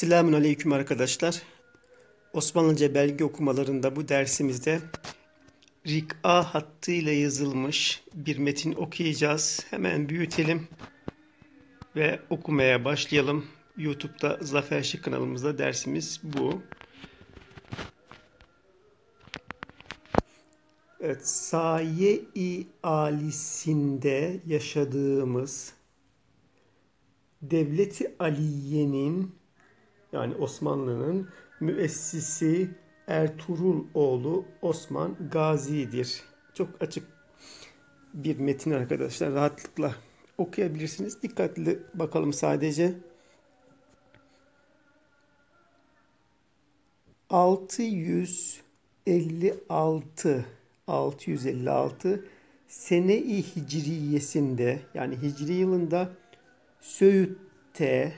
Selamun Aleyküm arkadaşlar. Osmanlıca belge okumalarında bu dersimizde Rik'a hattıyla yazılmış bir metin okuyacağız. Hemen büyütelim ve okumaya başlayalım. YouTube'da Zafer Şık kanalımızda dersimiz bu. Evet, saye-i alisinde yaşadığımız Devleti Aliye'nin yani Osmanlı'nın müessisi Ertuğrul oğlu Osman Gazi'dir. Çok açık bir metin arkadaşlar. Rahatlıkla okuyabilirsiniz. Dikkatli bakalım sadece. 656 656 sene-i hicriyesinde yani hicri yılında Söğüt'te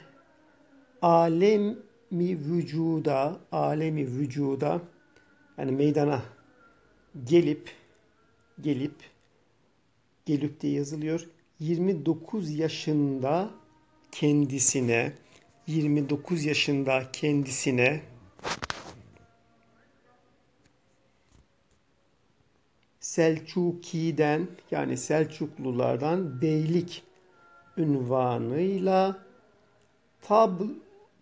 alemi vücuda, alemi vücuda yani meydana gelip gelip gelip diye yazılıyor. 29 yaşında kendisine 29 yaşında kendisine Selçuki'den yani Selçuklulardan beylik ünvanıyla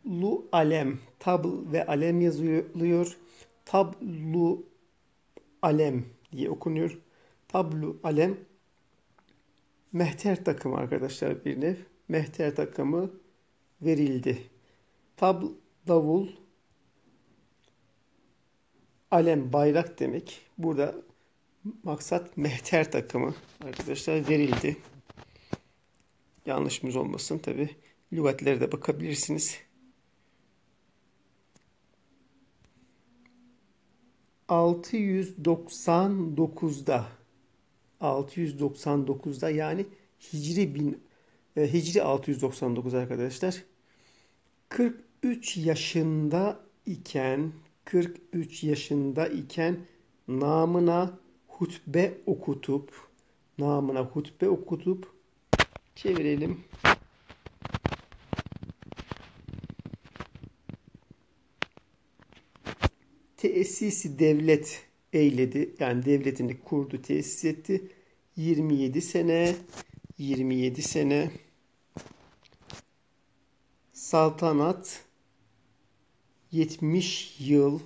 tablu alem, tabl ve alem yazılıyor. Tablu alem diye okunuyor. Tablu alem mehter takımı arkadaşlar bir nev. Mehter takımı verildi. Tabl davul alem bayrak demek. Burada maksat mehter takımı arkadaşlar verildi. Yanlışımız olmasın tabi. Lügatlere de bakabilirsiniz. Altı yüz doksan dokuzda 699'da yani Hicri bin e, Hicri 699 arkadaşlar. 43 yaşında iken 43 yaşında iken namına hutbe okutup namına hutbe okutup çevirelim. Tesisi devlet eyledi. Yani devletini kurdu, tesis etti. 27 sene 27 sene saltanat 70 yıl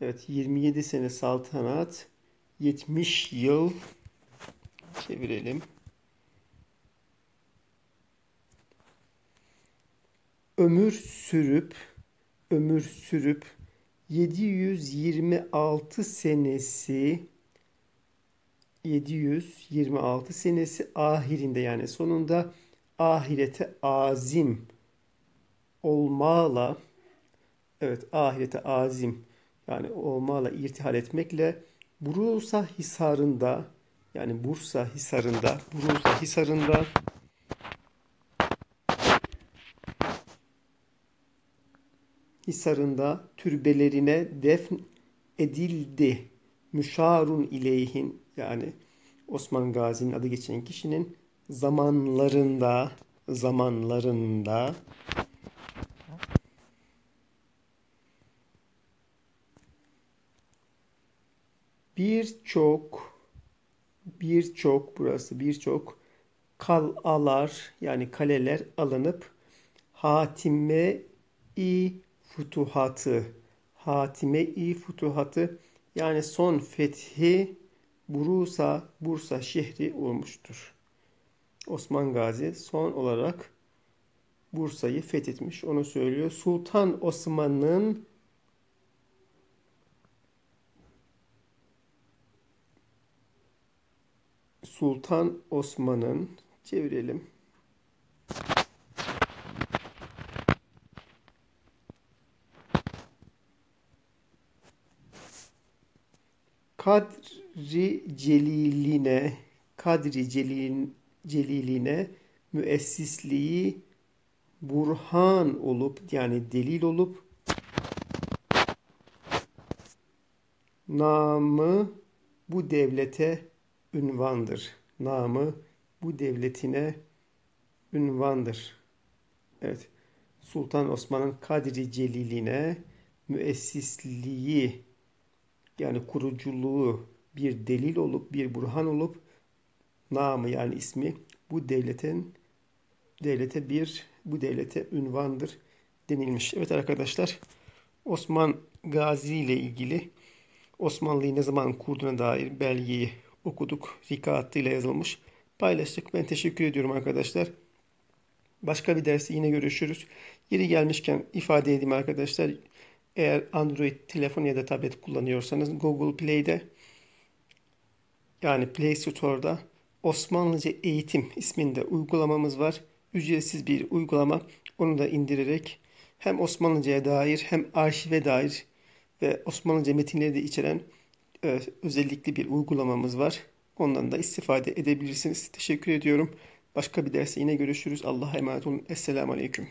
evet 27 sene saltanat 70 yıl çevirelim. Ömür sürüp ömür sürüp 726 senesi 726 senesi ahirinde yani sonunda ahirete azim olmağla evet ahirete azim yani olmağla irtihal etmekle Bursa Hisarı'nda yani Bursa Hisarı'nda Bursa Hisarı'nda Hisarı'nda türbelerine defn edildi. Müşarun ileyhin yani Osman Gazi'nin adı geçen kişinin zamanlarında zamanlarında birçok birçok burası birçok kalalar yani kaleler alınıp Hatime-i Futuhatı Hatime-i Futuhatı yani son fethi Bursa, Bursa şehri olmuştur. Osman Gazi son olarak Bursa'yı fethetmiş. Onu söylüyor. Sultan Osman'ın Sultan Osman'ın çevirelim. Kadri Celiline Kadri Celil, Celiline müessisliği burhan olup yani delil olup namı bu devlete ünvandır. Namı bu devletine ünvandır. Evet. Sultan Osman'ın Kadri Celiliğine müessisliği yani kuruculuğu bir delil olup bir burhan olup namı yani ismi bu devletin devlete bir bu devlete ünvandır denilmiş. Evet arkadaşlar Osman Gazi ile ilgili Osmanlı'yı ne zaman kurduğuna dair belgeyi okuduk. Rika hattıyla yazılmış. Paylaştık. Ben teşekkür ediyorum arkadaşlar. Başka bir dersi yine görüşürüz. Yeri gelmişken ifade edeyim arkadaşlar. Eğer Android telefon ya da tablet kullanıyorsanız Google Play'de yani Play Store'da Osmanlıca Eğitim isminde uygulamamız var. Ücretsiz bir uygulama. Onu da indirerek hem Osmanlıca'ya dair hem arşive dair ve Osmanlıca metinleri de içeren e, özellikli bir uygulamamız var. Ondan da istifade edebilirsiniz. Teşekkür ediyorum. Başka bir derste yine görüşürüz. Allah'a emanet olun. Esselamu Aleyküm.